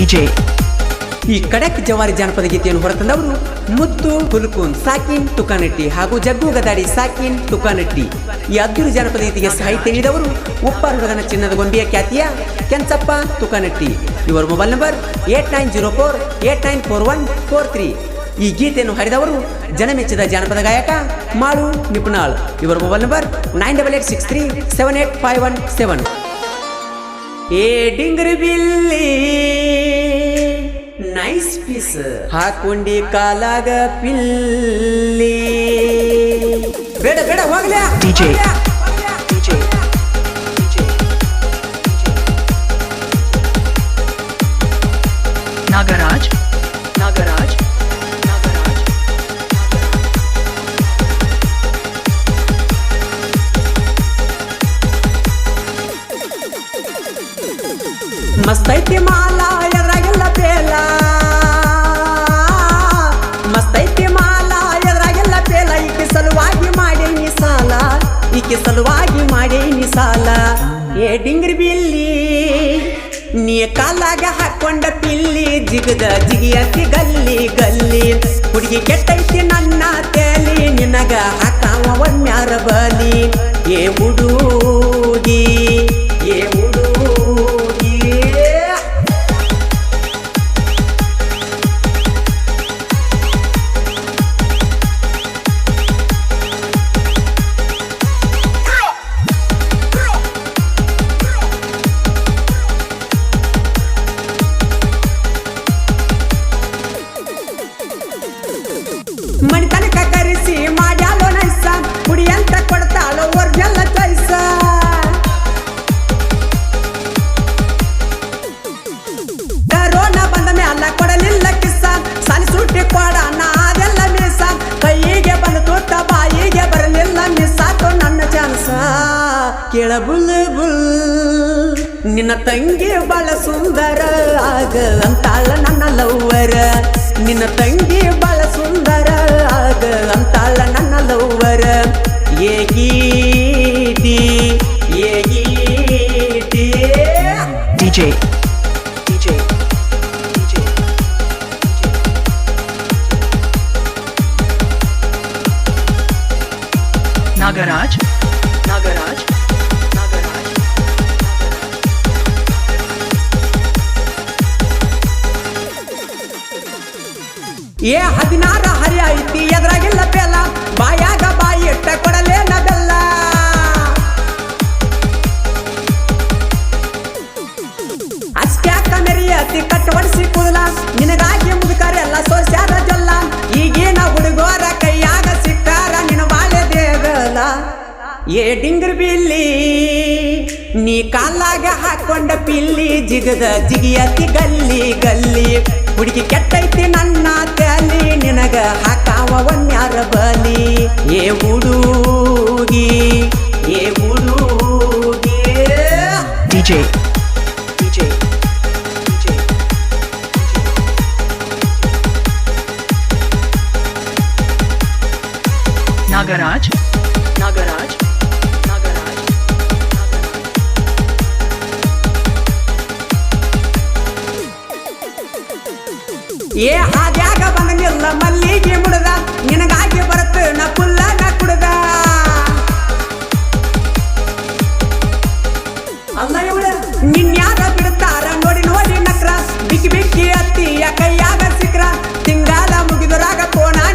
DJ, ಈ ಕಡಕ್ ಜವಾರಿ ಜಾನಪದ ಗೀತೆಯನ್ನು ಹೊರತಂದವರು ಮುತ್ತು ಹುಲ್ಕುನ್ ಸಾಕಿನ್ ತುಕಾನಟ್ಟಿ ಹಾಗೂ ಜಗ್ಗು ಗದಾಡಿ ಸಾಕಿನ್ ತುಕಾನಟ್ಟಿ. ಈ ಅದ್ದೂರಿ ಜಾನಪದ ಗೀತೆಗೆ ಸಾಹಿತ್ಯ ನೀಡಿದವರು ಉಪ್ಪಾರ ಹುಡುಗನ ಚಿನ್ನದ ಗೊಂಬೆಯ ಖ್ಯಾತಿಯ ಕೆಂಚಪ್ಪ ತುಕಾನಟ್ಟಿ. ಇವರ mobile number eight nine zero four eight nine four one four three. ಈ ಗೀತೆಯನ್ನು ಹರಿದವರು ಜನಮೆಚ್ಚಿದ ಜಾನಪದ ಗಾಯಕ ಮಾಳು ನಿಪುಣಾಳ್. ಇವರ mobile number nine double eight six three seven eight five one seven. ಏ ಡಿಂಗ್ರಿ ಬಿಲ್ಲಿ ನೈಸ್ ಪೀಸ್ ಹಾಕೊಂಡಿ ಕಾಲಾಗ ಪಿಲ್ಲಿ ಬೇಡ ಬೇಡ ಹೋಗ್ಲಾ DJ. DJ, Nagaraj, Nagaraj, Nagaraj, ಮಸ್ತೈತಿ ಮಾಲ ಈಕೆ ಸಲುವಾಗಿ ಮಾಡೇನಿ ಸಾಲ. ಏ ಡಿಂಗ್ರಿ ಬಿಲ್ಲಿ, ನೀ ಕಾಲಾಗ ಹಾಕೊಂಡ ಪಿಲ್ಲಿ, ಜಿಗದ ಜಿಗಿಯತಿ ಗಲ್ಲಿ ಗಲ್ಲಿ. ಹುಡುಗಿ ಕೆಟ್ಟೈತಿ ನನ್ನ ತೇಲಿ, ನಿನಗ ಹಾಕಾವ ಒಮ್ಮ್ಯಾರ ಬಲಿ. ಏ ಹುಡುಗಿ ಮಣಿತನಕ ಕರೆಸಿ ಮಾಡ್ಯಾಲೋ ನೈಸ. ಕುಡಿಯಂತ ಕೊಡ್ತಾಳೋ ಒರ್ಜಲ್ಲ ಚೈಸ ಕರೋನಾ ಬಂದ ಮ್ಯಾಲ ಕೊಡಲಿಲ್ಲ ಕಿಸ್ಸ. ಸಾಲಿ ಸುಟ್ಟಿ ಕೊಡ ನಾದೆಲ್ಲ ಮೀಸ. ಕೈಗೆ ಬಂದ ತುತ್ತ ಬಾಯಿಗೆ ಬರಲಿಲ್ಲ ಮಿಸ್ಸಾತು ನನ್ನ ಚಾನ್ಸ. ಕೇಳ ಬುಲ್ ಬುಲ್ ನಿನ್ನ ತಂಗಿ ಬಹಳ ಸುಂದರ ಆಗ ಅಂತಾಳ ನನ್ನ ಲವ್ವರ. ನಿನ್ನ ತಂಗಿ ಬಾಳ ಸುಂದರ ಆಗ ಅಂತಾಳ ನನ್ನ ಲವ್ವರ ಏಗೀತಿ ಏಗೀತಿ DJ, DJ, DJ, Nagaraj, ಏ ಹದಿನಾರ ಹರಿ ಐತಿ ಎದ್ರಾಗಿಲ್ಲ ಬೆಲ್ಲ? ಬಾಯಾಗ ಬಾಯಿ ಇಟ್ಟ ಕೊಡಲೇನ ಬೆಲ್ಲ. ಅಷ್ಟ್ಯಾಕ ಮೆರಿಯತಿ ಕಟ್ಟವಡಿಸಿ ಕೂದಲ, ನಿನಗಾಗಿ ಮುದುಕರೆಲ್ಲ ಸೋಸ್ಯಾರ ಜಲ್ಲ. ಈಗೇನ ಹುಡುಗೋರ ಕೈಯಾಗ ಸಿಕ್ಕಾರ ನಿನ ಬಾಳೆ ದೇಗಲ ಏ ಡಿಂಗ್ರ ಬಿಲ್ಲಿ, ನೀ ಕಾಲಾಗ ಹಾಕೊಂಡ ಪಿಲ್ಲಿ, ಜಿಗದ ಜಿಗಿಯತಿ ಗಲ್ಲಿ ಗಲ್ಲಿ. ಹುಡುಗಿ ಕೆಟ್ಟೈತಿ ನನ್ನ ಬಲಿ ಏ ಹುಡುಗಿ ಏ ಹುಡುಗಿ DJ, DJ, ಏ ಹಾದ್ಯಾಗ ಬಂದ ನಿಲ್ಲ ಮಲ್ಲಿಗೆ ಮುಡ್ದ. ನಿನಗಾಗಿ ಬರತ್ತ ನ ಪುಲ್ಲನ ಕುಡ್ದ. ಅಲ್ಲ ಇವಳ ನಿನ್ಯಾಗ ಬಿಡ್ತಾರ ನೋಡಿ ನೋಡಿ ನಕ್ರ ಬಿಕ್ಕಿ ಬಿಕ್ಕಿ ಅತ್ತಿಯ ಕೈಯಾಗ ಸಿಕ್ರ. ತಿಂಗಾಲ ಮುಗಿದರಾಗ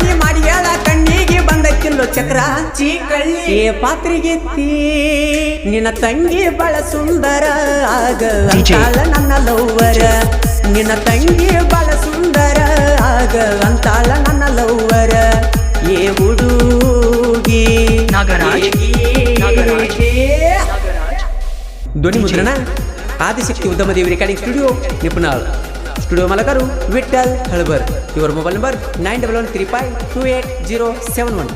ನೀ ಮಾಡಿ ಹೇಳ ಕಣ್ಣಿಗೆ ಬಂದಕ್ಕಿಲ್ಲೋ ಚಕ್ರ. ಚೀಕಳ್ಳಿ. ಏ ಪಾತ್ರಿಗೆತ್ತಿ ನಿನ್ನ ತಂಗಿ ಬಳ ಸುಂದರ ಆಗ. ನನ್ನ ಲವ್ವರ. ನಿನ್ನ ತಂಗಿ ಬಳ ಸುಂದರ ಆಗ ಅಂತಾಳ ನನ್ನ ಲವ್ವರ. ಏ ಹುಡುಗಿ. ಧ್ವನಿ ಮುದ್ರಣ Adishakti Udyamadevi recording studio Nipunal. Studio ಮಾಲಕರು Vithal Halabar. ಇವರ mobile number nine double one three five two eight zero seven one.